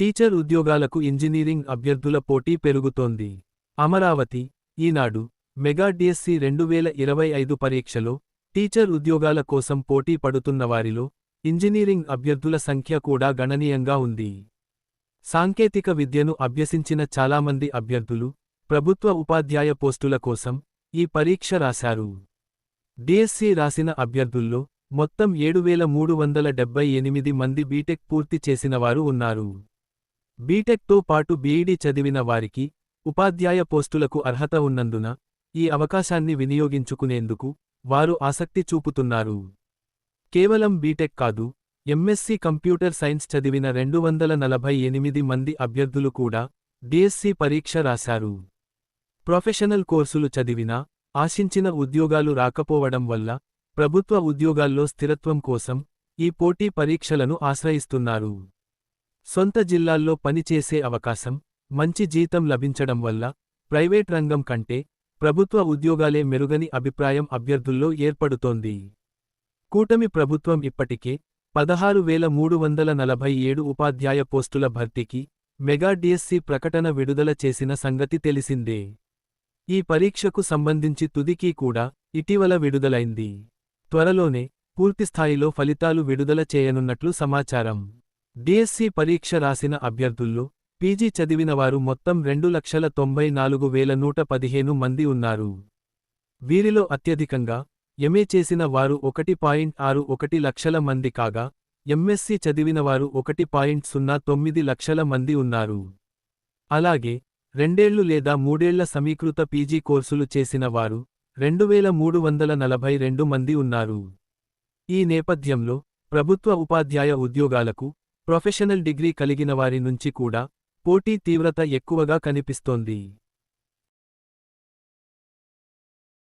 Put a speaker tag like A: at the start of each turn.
A: Teacher ఉద్యోగాలకు engineering అభ్యర్థుల పోటీ పెరుగుతోంది. అమరావతి ఈనాడు మెగా డిఎస్సి రెండు వేల ఇరవై ఐదు పరీక్షలో టీచర్ ఉద్యోగాల కోసం పోటీ పడుతున్న వారిలో ఇంజనీరింగ్ అభ్యర్థుల సంఖ్య కూడా గణనీయంగా ఉంది. సాంకేతిక విద్యను అభ్యసించిన చాలామంది అభ్యర్థులు ప్రభుత్వ ఉపాధ్యాయ పోస్టుల కోసం ఈ పరీక్ష రాశారు. డిఎస్సి రాసిన అభ్యర్థుల్లో మొత్తం ఏడు వేల మూడు వందల డెబ్బై ఎనిమిది మంది బీటెక్ పూర్తి చేసినవారు ఉన్నారు. బీటెక్తో పాటు బీఈడీ చదివిన వారికి ఉపాధ్యాయ పోస్టులకు అర్హత ఉన్నందున ఈ అవకాశాన్ని వినియోగించుకునేందుకు వారు ఆసక్తి చూపుతున్నారు. కేవలం బీటెక్ కాదు ఎంఎస్సీ కంప్యూటర్ సైన్స్ చదివిన రెండు వందల నలభై ఎనిమిది మంది అభ్యర్థులు కూడా డిఎస్సి పరీక్ష రాశారు. ప్రొఫెషనల్ కోర్సులు చదివినా ఆశించిన ఉద్యోగాలు రాకపోవడం వల్ల ప్రభుత్వ ఉద్యోగాల్లో స్థిరత్వం కోసం ఈ పోటీ పరీక్షలను ఆశ్రయిస్తున్నారు. సొంత జిల్లాల్లో పనిచేసే అవకాశం మంచి జీతం లభించడం వల్ల ప్రైవేట్ రంగం కంటే ప్రభుత్వ ఉద్యోగాలే మెరుగని అభిప్రాయం అభ్యర్థుల్లో ఏర్పడుతోంది. కూటమి ప్రభుత్వం ఇప్పటికే పదహారు వేల మూడు వందల నలభై ఏడు ఉపాధ్యాయ పోస్టుల భర్తీకి మెగా డిఎస్సి ప్రకటన విడుదల చేసిన సంగతి తెలిసిందే. ఈ పరీక్షకు సంబంధించి తుదికీ కూడా ఇటీవల విడుదలైంది. త్వరలోనే పూర్తిస్థాయిలో ఫలితాలు విడుదల చేయనున్నట్లు సమాచారం. డిఎస్సి పరీక్ష రాసిన అభ్యర్థుల్లో పీజీ చదివినవారు మొత్తం రెండు లక్షల తొంభై నాలుగు వేల నూట పదిహేను మంది ఉన్నారు. వీరిలో అత్యధికంగా ఎంఏ చేసిన వారు ఒకటి పాయింట్ ఆరు ఒకటి లక్షల మంది కాగా ఎంఎస్సి చదివినవారు ఒకటి పాయింట్ సున్నా తొమ్మిది లక్షల మంది ఉన్నారు. అలాగే రెండేళ్ళు లేదా మూడేళ్ళ సమీకృత పీజీ కోర్సులు చేసిన వారు రెండు వేల మూడు వందల నలభై రెండు మంది ఉన్నారు. ఈ నేపథ్యంలో ప్రభుత్వ ఉపాధ్యాయ ఉద్యోగాలకు ప్రొఫెషనల్ డిగ్రీ కలిగిన వారి నుంచి కూడా పోటీ తీవ్రత ఎక్కువగా కనిపిస్తోంది.